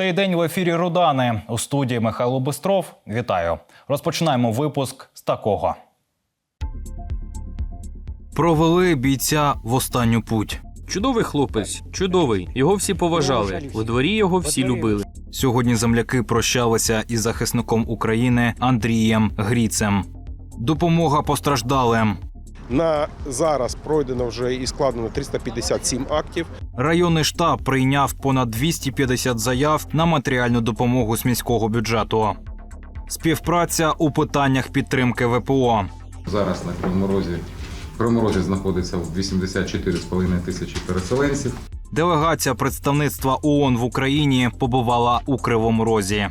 Цей день в ефірі Рудани у студії Михайло Бистров. Вітаю. Розпочинаємо випуск з такого. Провели бійця в останню путь. Чудовий хлопець, чудовий. Його всі поважали. У дворі його всі любили. Сьогодні земляки прощалися із захисником України Андрієм Гріцем. Допомога постраждалим. На зараз пройдено вже і складено 357 актів. Районний штаб прийняв понад 250 заяв на матеріальну допомогу з міського бюджету. Співпраця у питаннях підтримки ВПО. Зараз на Кривоморозі в Кривоморозі знаходиться 84,5 тисячі переселенців. Делегація представництва ООН в Україні побувала у Кривому Розі.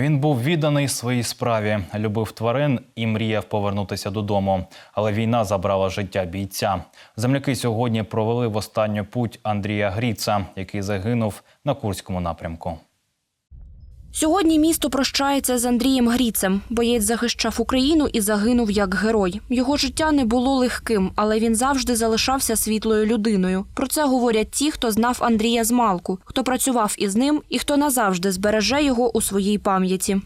Він був відданий своїй справі, любив тварин і мріяв повернутися додому. Але війна забрала життя бійця. Земляки сьогодні провели в останню путь Андрія Гріца, який загинув на Курському напрямку. Сьогодні місто прощається з Андрієм Гріцем. Боєць захищав Україну і загинув як герой. Його життя не було легким, але він завжди залишався світлою людиною. Про це говорять ті, хто знав Андрія з малку, хто працював із ним і хто назавжди збереже його у своїй пам'яті.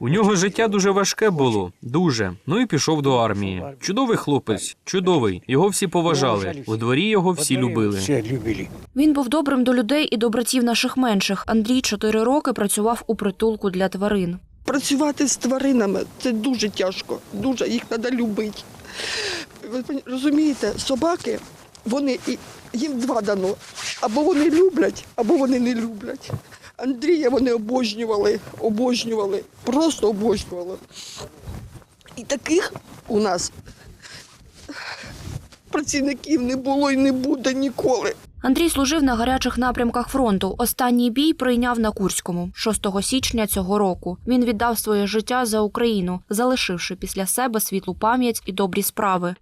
У нього життя дуже важке було, дуже. Ну і пішов до армії. Чудовий хлопець, чудовий. Його всі поважали. У дворі його всі любили. Всі любили. Він був добрим до людей і до братів наших менших. Андрій чотири роки працював у притулку для тварин. Працювати з тваринами це дуже тяжко, дуже їх треба любити. Ви розумієте, собаки, вони їм два дано. Або вони люблять, або вони не люблять. Андрія вони обожнювали, обожнювали, просто обожнювали. І таких у нас працівників не було і не буде ніколи. Андрій служив на гарячих напрямках фронту. Останній бій прийняв на Курському 6 січня цього року. Він віддав своє життя за Україну, залишивши після себе світлу пам'ять і добрі справи.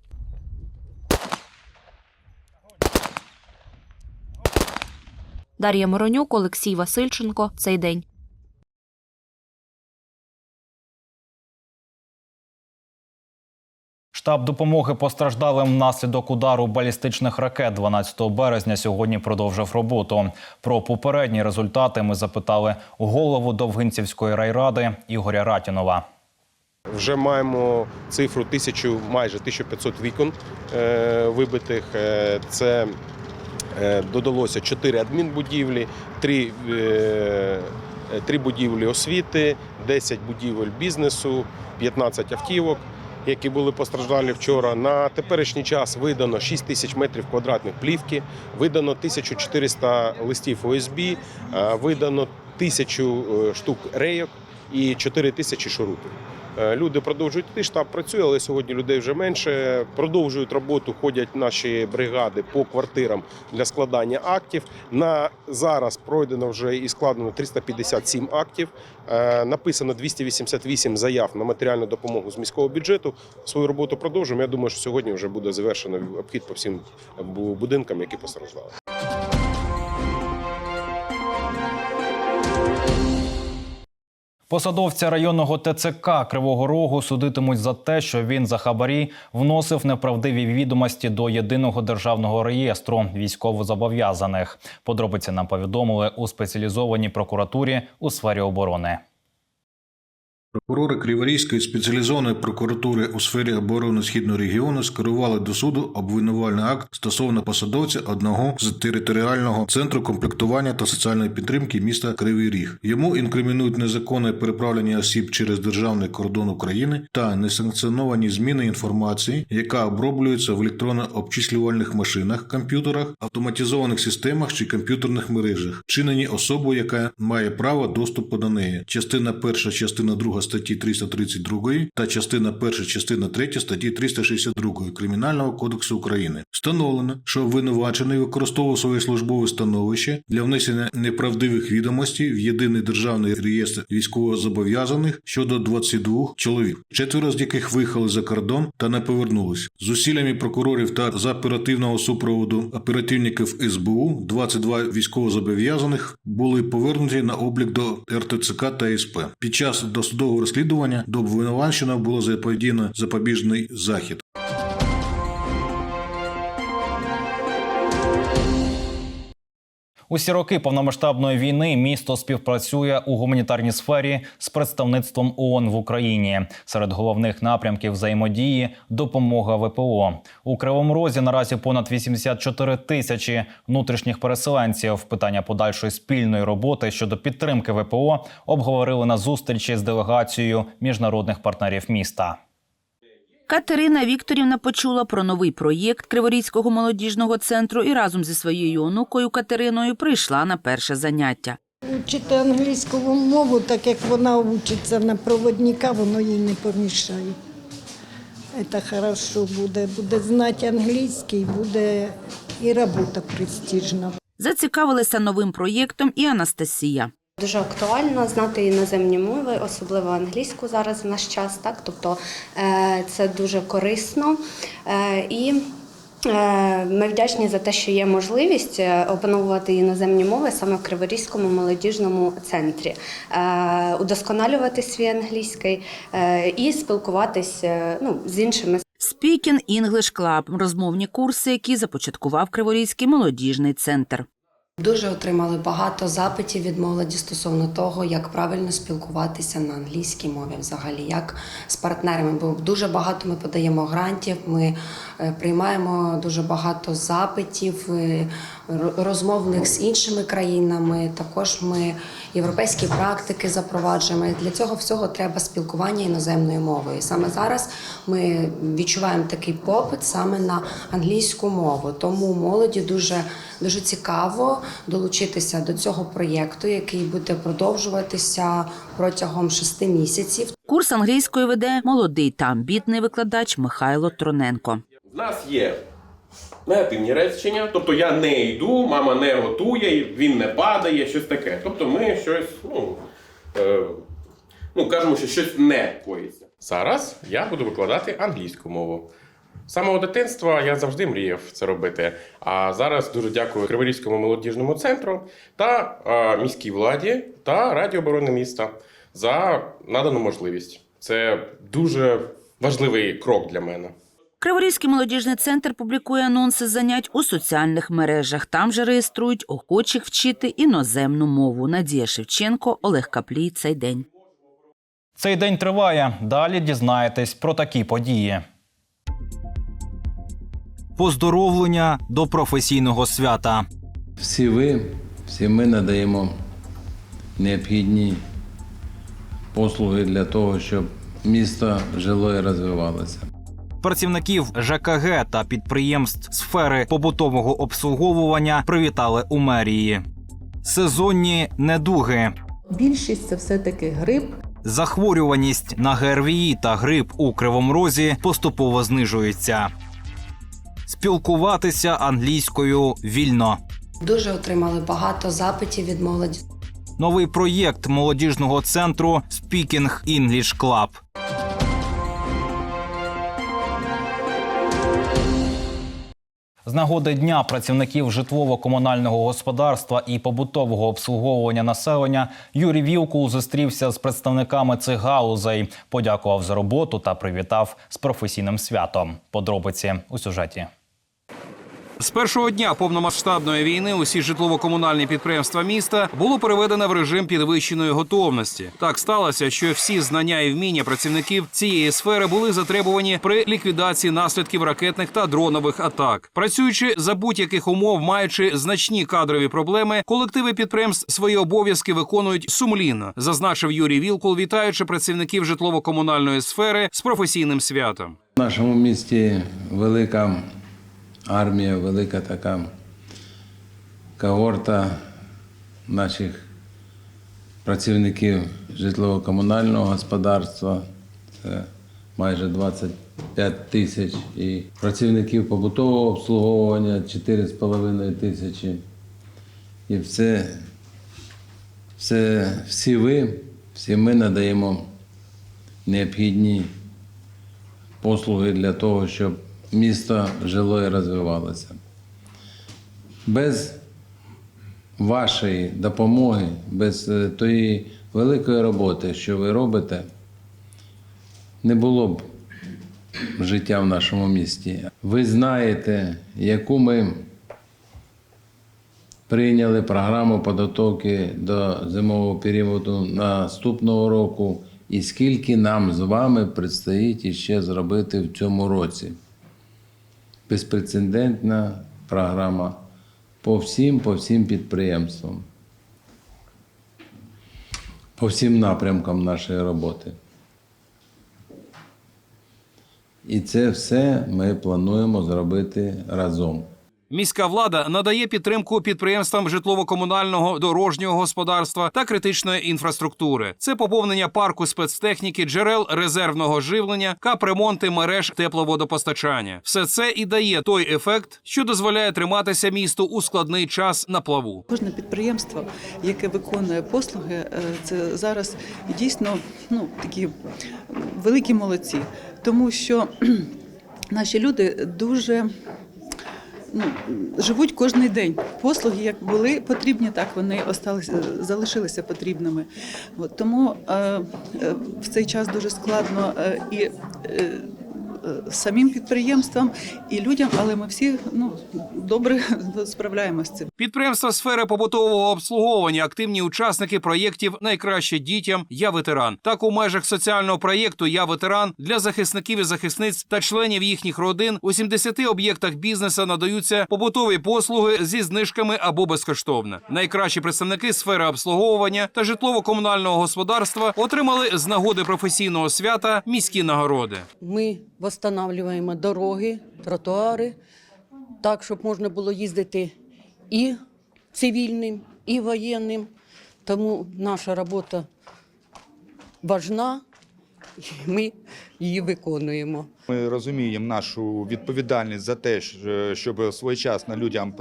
Дар'я Моронюк, Олексій Васильченко. Цей день. Штаб допомоги постраждалим внаслідок удару балістичних ракет 12 березня сьогодні продовжив роботу. Про попередні результати ми запитали голову Довгинцівської райради Ігоря Ратінова. Вже маємо цифру тисячу, майже 1500 вікон е, вибитих. Е, Це е, додалося 4 адмінбудівлі, 3, е, три будівлі освіти, 10 будівель бізнесу, 15 автівок. Які були постраждалі вчора. На теперішній час видано 6 тисяч метрів квадратних плівки, видано 1400 листів ОСБ, е, видано 1000 е, штук рейок і 4 тисячі шурупів. Е, Люди продовжують йти, штаб працює, але сьогодні людей вже менше. Продовжують роботу, ходять наші бригади по квартирам для складання актів. На зараз пройдено вже і складено 357 актів. Е, Написано 288 заяв на матеріальну допомогу з міського бюджету. Свою роботу продовжуємо. Я думаю, що сьогодні вже буде завершено обхід по всім будинкам, які постраждали. Посадовця районного ТЦК Кривого Рогу судитимуть за те, що він за хабарі вносив неправдиві відомості до єдиного державного реєстру військовозобов'язаних. Подробиці нам повідомили у спеціалізованій прокуратурі у сфері оборони. Прокурори Криворізької спеціалізованої прокуратури у сфері оборони східного регіону скерували до суду обвинувальний акт стосовно посадовця одного з територіального центру комплектування та соціальної підтримки міста Кривий Ріг. Йому інкримінують незаконне переправлення осіб через державний кордон України та несанкціоновані зміни інформації, яка оброблюється в електронно-обчислювальних машинах, комп'ютерах, автоматизованих системах чи комп'ютерних мережах, вчинені особою, яка має право доступу до неї. Частина перша, частина друга статті 332 та частина перша, частина третя статті 362 Кримінального кодексу України. Встановлено, що обвинувачений використовував своє службове становище для внесення неправдивих відомостей в єдиний державний реєстр військовозобов'язаних щодо 22 чоловік, четверо з яких виїхали за кордон та не повернулись. З усиллями прокурорів та за оперативного супроводу оперативників СБУ 22 військовозобов'язаних були повернуті на облік до РТЦК та СП. Під час досудового розслідування до обвинуваченого було заподіяно запобіжний захід. Усі роки повномасштабної війни місто співпрацює у гуманітарній сфері з представництвом ООН в Україні. Серед головних напрямків взаємодії допомога ВПО у Кривому Розі. Наразі понад 84 тисячі внутрішніх переселенців. Питання подальшої спільної роботи щодо підтримки ВПО обговорили на зустрічі з делегацією міжнародних партнерів міста. Катерина Вікторівна почула про новий проєкт Криворізького молодіжного центру і разом зі своєю онукою Катериною прийшла на перше заняття. Учити англійську мову, так як вона вчиться на проводника, воно їй не помішає. Це хорошо буде. Буде знати англійський, буде і робота престижна. Зацікавилася новим проєктом і Анастасія. Дуже актуально знати іноземні мови, особливо англійську зараз в наш час. Так, тобто е, це дуже корисно Е, і. е, Ми вдячні за те, що є можливість опановувати іноземні мови саме в Криворізькому молодіжному центрі, удосконалювати свій англійський і спілкуватись е, ну, з іншими Speaking English Club – розмовні курси, які започаткував Криворізький молодіжний центр. Дуже отримали багато запитів від молоді стосовно того, як правильно спілкуватися на англійській мові, взагалі, як з партнерами. Бо дуже багато ми подаємо грантів, ми е, приймаємо дуже багато запитів е, розмовних з іншими країнами. Також ми європейські практики запроваджуємо. Для цього всього треба спілкування іноземною мовою. Саме зараз ми відчуваємо такий попит саме на англійську мову. Тому молоді дуже дуже цікаво долучитися до цього проєкту, який буде продовжуватися протягом шести місяців. Курс англійської веде молодий та амбітний викладач Михайло Троненко. В нас є негативні речення, тобто я не йду, мама не готує, він не падає, щось таке. Тобто ми щось, ну, е, ну кажемо, що щось не коїться. Зараз я буду викладати англійську мову. З самого дитинства я завжди мріяв це робити. А зараз дуже дякую Криворізькому молодіжному центру та е, міській владі та Раді оборони міста за надану можливість. Це дуже важливий крок для мене. Криворізький молодіжний центр публікує анонси занять у соціальних мережах. Там же реєструють охочих вчити іноземну мову. Надія Шевченко, Олег Каплій. Цей день. Цей день триває. Далі дізнаєтесь про такі події. Поздоровлення до професійного свята. Всі ви, всі ми надаємо необхідні послуги для того, щоб місто жило і розвивалося. Працівників ЖКГ та підприємств сфери побутового обслуговування привітали у мерії. Сезонні недуги, Більшість це все-таки грип. захворюваність на ГРВІ та грип у Кривому Розі поступово знижується. Спілкуватися англійською вільно. Дуже отримали багато запитів від молоді. Новий проєкт молодіжного центру Speaking English Club. З нагоди дня працівників житлово-комунального господарства і побутового обслуговування населення Юрій Вілкул зустрівся з представниками цих галузей, подякував за роботу та привітав з професійним святом. Подробиці у сюжеті. З першого дня повномасштабної війни усі житлово-комунальні підприємства міста було переведено в режим підвищеної готовності. Так сталося, що всі знання і вміння працівників цієї сфери були затребувані при ліквідації наслідків ракетних та дронових атак. Працюючи за будь-яких умов, маючи значні кадрові проблеми, колективи підприємств свої обов'язки виконують сумлінно, зазначив Юрій Вілкул, вітаючи працівників житлово-комунальної сфери з професійним святом. В нашому місті велика армія, велика така когорта наших працівників житлово-комунального господарства. Це майже 25 тисяч і працівників побутового обслуговування 4,5 тисячі. І все, все, всі ви, всі ми надаємо необхідні послуги для того, щоб місто жило і розвивалося. Без вашої допомоги, без е, тої великої роботи, що ви робите, не було б життя в нашому місті. Ви знаєте, яку ми прийняли програму підготовки до зимового періоду наступного року. І скільки нам з вами предстоїть іще зробити в цьому році. Безпрецедентна програма по всім, по всім підприємствам, по всім напрямкам нашої роботи. І це все ми плануємо зробити разом. Міська влада надає підтримку підприємствам житлово-комунального дорожнього господарства та критичної інфраструктури. Це поповнення парку спецтехніки, джерел резервного живлення, капремонти мереж тепловодопостачання. Все це і дає той ефект, що дозволяє триматися місту у складний час на плаву. Кожне підприємство, яке виконує послуги, е, це зараз дійсно ну, такі великі молодці, тому що наші люди дуже ну, живуть кожен день. Послуги, як були потрібні, так вони осталися, залишилися потрібними. От, тому е, е, в цей час дуже складно е, і. Е, е, Самим підприємствам і людям, але ми всі ну добре справляємося з цим. Підприємства сфери побутового обслуговування, активні учасники проєктів Найкраще дітям Я ветеран. Так у межах соціального проєкту Я ветеран для захисників і захисниць та членів їхніх родин у 70 об'єктах бізнесу надаються побутові послуги зі знижками або безкоштовно. Найкращі представники сфери обслуговування та житлово-комунального господарства отримали з нагоди професійного свята міські нагороди. Ми встановлюємо дороги, тротуари, так, щоб можна було їздити і цивільним, і воєнним. Тому наша робота важна, і ми її виконуємо. Ми розуміємо нашу відповідальність за те, щоб своєчасно людям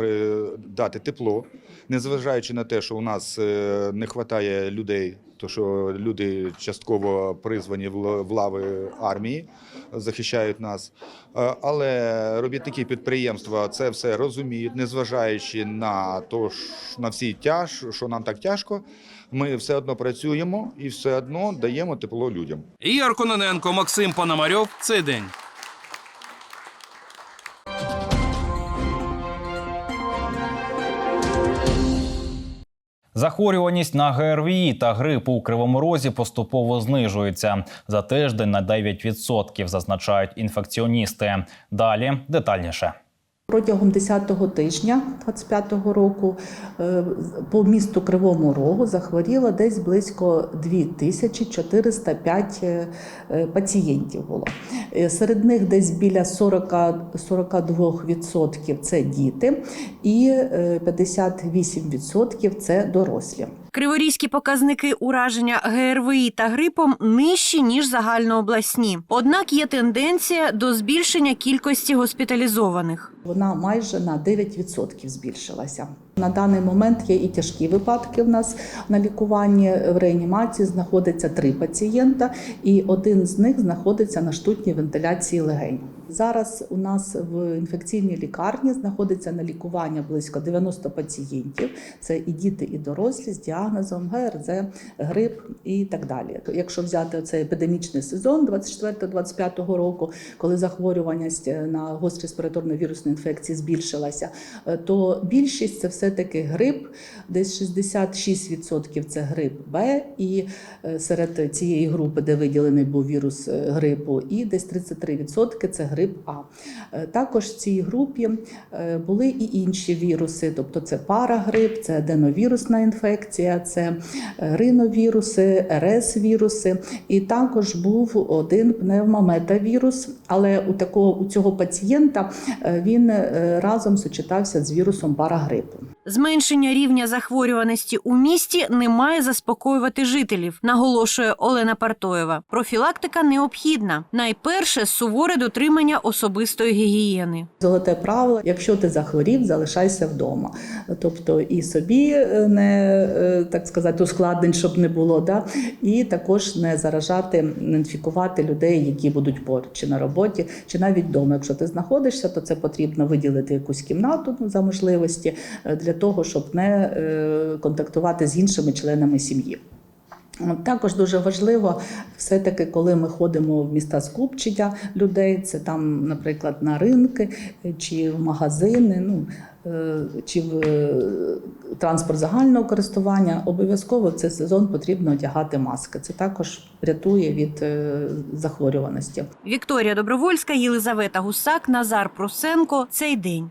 дати тепло, незважаючи на те, що у нас е, не вистачає людей, то що люди частково призвані в лави армії, захищають нас. Е, Але робітники підприємства це все розуміють, незважаючи на то, на всі тяж, що нам так тяжко. Ми все одно працюємо і все одно даємо тепло людям. Ігор Кононенко, Максим Пономарьов. Цей день. Захворюваність на ГРВІ та грип у Кривому Розі поступово знижується за тиждень на 9%, зазначають інфекціоністи. Далі детальніше. Протягом 10-го тижня 25-го року е, по місту Кривому Рогу захворіло десь близько 2405 е, е, пацієнтів було. Серед них десь біля 40, 42% це діти і е, 58% це дорослі. Криворізькі показники ураження ГРВІ та грипом нижчі ніж загальнообласні. Однак є тенденція до збільшення кількості госпіталізованих. Вона майже на 9% збільшилася. На даний момент є і тяжкі випадки в нас на лікуванні. В реанімації знаходиться три пацієнта, і один з них знаходиться на штутній вентиляції легень. Зараз у нас в інфекційній лікарні знаходиться на лікування близько 90 пацієнтів. Це і діти, і дорослі з діагнозом ГРЗ, грип і так далі. Якщо взяти цей епідемічний сезон 24-25 року, коли захворюваність на гострі респіраторно вірусні інфекції збільшилася, е, то більшість це все-таки грип, десь 66% це грип Б, і е, серед цієї групи, де виділений був вірус е, грипу, і десь 33% це грип А. Е, Також в цій групі е, були і інші віруси, тобто це парагрип, це аденовірусна інфекція, це е, риновіруси, РС-віруси, і також був один пневмометавірус, але у такого у цього пацієнта він разом сочетався з вірусом парагрипу. Зменшення рівня захворюваності у місті не має заспокоювати жителів, наголошує Олена Партоєва. Профілактика необхідна. Найперше суворе дотримання особистої гігієни. Золоте правило: якщо ти захворів, залишайся вдома. Тобто і собі е, не е, так сказати ускладнень, щоб не було, да? і також не заражати, не інфікувати людей, які будуть поруч чи на роботі, чи навіть вдома. Якщо ти знаходишся, то це потрібно виділити якусь кімнату за можливості е, для того, щоб не е, контактувати з іншими членами сім'ї. Також дуже важливо, все-таки, коли ми ходимо в міста скупчення людей, це там, наприклад, на ринки е, чи в магазини. Ну, е, чи в транспорт загального користування, обов'язково в цей сезон потрібно одягати маски. Це також рятує від захворюваності. Вікторія Добровольська, Єлизавета Гусак, Назар Просенко. Цей день.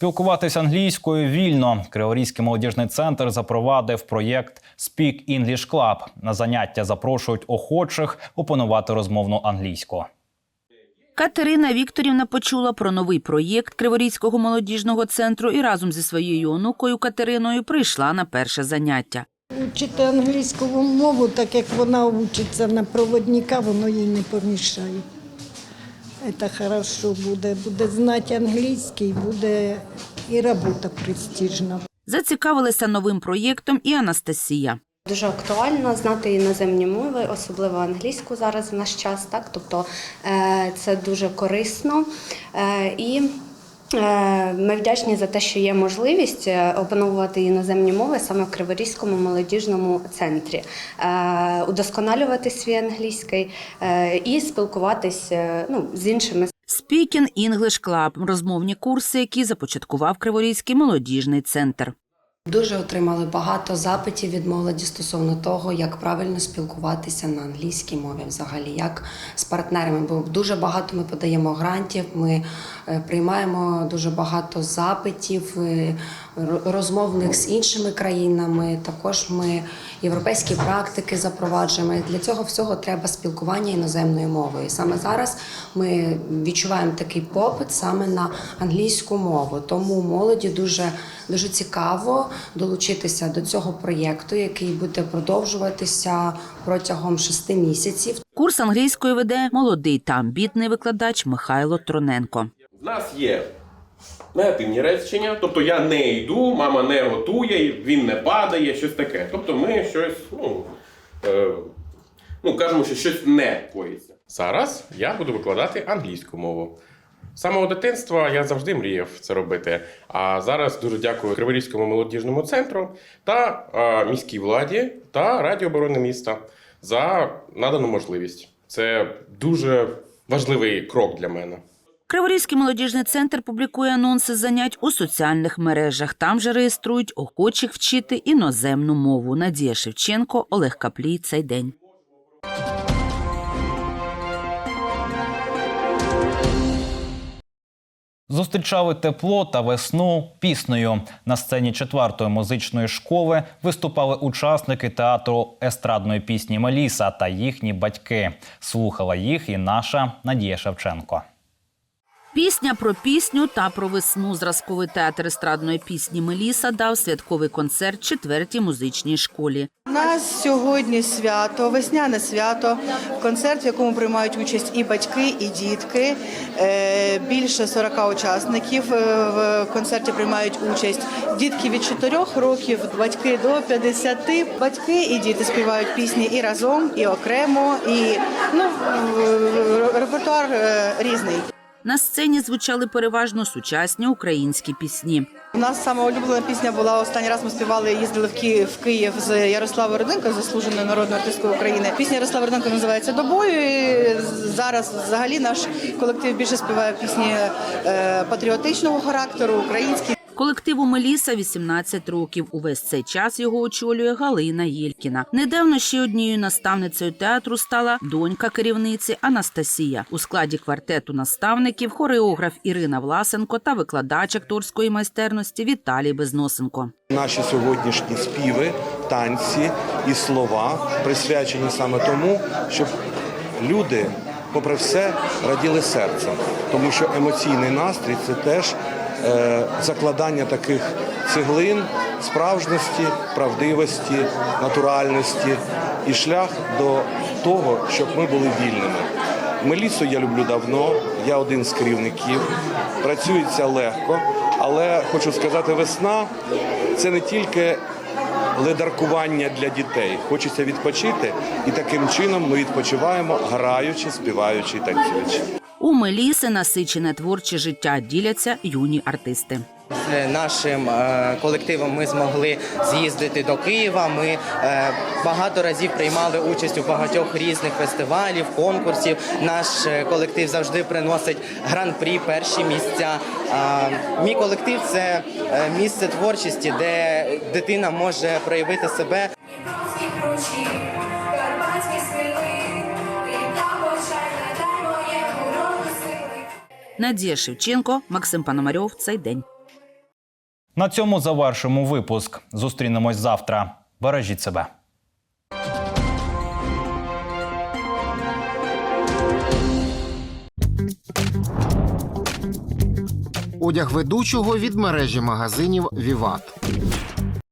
Спілкуватися англійською вільно. Криворізький молодіжний центр запровадив проєкт Speak English Club. На заняття запрошують охочих опанувати розмовну англійську. Катерина Вікторівна почула про новий проєкт Криворізького молодіжного центру і разом зі своєю онукою Катериною прийшла на перше заняття. Учити англійську мову, так як вона учиться на проводника, воно їй не помішає. Це хорошо буде. Буде знати англійський, буде і робота престижна. Зацікавилася новим проєктом і Анастасія. Дуже актуально знати іноземні мови, особливо англійську зараз в наш час. Так, тобто е, це дуже корисно Е, і. Е, Ми вдячні за те, що є можливість е, опановувати іноземні мови саме в Криворізькому молодіжному центрі, Е, удосконалювати свій англійський і спілкуватись е, ну, з іншими Speaking English Club – розмовні курси, які започаткував Криворізький молодіжний центр. Дуже отримали багато запитів від молоді стосовно того, як правильно спілкуватися на англійській мові, взагалі, як з партнерами. Бо дуже багато ми подаємо грантів, ми приймаємо дуже багато запитів е, розмовних з іншими країнами. Також ми європейські практики запроваджуємо. Для цього всього треба спілкування іноземною мовою. І саме зараз ми відчуваємо такий попит саме на англійську мову. Тому молоді дуже дуже цікаво долучитися до цього проєкту, який буде продовжуватися протягом шести місяців. Курс англійської веде молодий та амбітний викладач Михайло Троненко. Нас є негативні речення, тобто я не йду, мама не готує, він не падає, щось таке. Тобто ми щось, ну, е, ну кажемо, що щось не коїться. Зараз я буду викладати англійську мову. З самого дитинства я завжди мріяв це робити. А зараз дуже дякую Криворізькому молодіжному центру та е, міській владі та Раді оборони міста за надану можливість. Це дуже важливий крок для мене. Криворізький молодіжний центр публікує анонси занять у соціальних мережах. Там же реєструють охочих вчити іноземну мову. Надія Шевченко, Олег Каплій. Цей день. Зустрічали тепло та весну піснею. На сцені четвертої музичної школи виступали учасники театру естрадної пісні Меліса та їхні батьки. Слухала їх і наша Надія Шевченко. Пісня про пісню та про весну. Зразковий театр естрадної пісні Меліса дав святковий концерт четвертій музичній школі. У нас сьогодні свято, весняне свято, концерт, в якому приймають участь і батьки, і дітки. Е, Більше 40 учасників е, в концерті приймають участь. Дітки від 4 років, батьки до 50. Батьки і діти співають пісні і разом, і окремо, і ну, е, репертуар різний. На сцені звучали переважно сучасні українські пісні. У нас саме улюблена пісня була останній раз. Ми співали, їздили в Київ в Київ з Ярославою Руденко, заслуженою народною артисткою України. Пісня Ярослава Руденко називається Добою. І зараз взагалі наш колектив більше співає пісні е, патріотичного характеру, українські. Колективу Меліса 18 років. Увесь цей час його очолює Галина Єлькіна. Недавно ще однією наставницею театру стала донька керівниці Анастасія. У складі квартету наставників хореограф Ірина Власенко та викладач акторської майстерності Віталій Безносенко. Наші сьогоднішні співи, танці і слова присвячені саме тому, щоб люди, попри все, раділи серцем, тому що емоційний настрій це теж закладання таких цеглин справжності, правдивості, натуральності і шлях до того, щоб ми були вільними. Мелісу я люблю давно, я один з керівників. Працюється легко, але хочу сказати, весна це не тільки ледаркування для дітей. Хочеться відпочити, і таким чином ми відпочиваємо, граючи, співаючи танцюючи. У Меліси насичене творче життя діляться юні артисти. З нашим е, колективом ми змогли з'їздити до Києва. Ми е, багато разів приймали участь у багатьох різних фестивалів, конкурсів. Наш е, колектив завжди приносить гран-прі, перші місця. Мій колектив це е, місце творчості, де дитина може проявити себе. Надія Шевченко, Максим Пономарьов. Цей день. На цьому завершимо випуск. Зустрінемось завтра. Бережіть себе. Одяг ведучого від мережі магазинів Віват.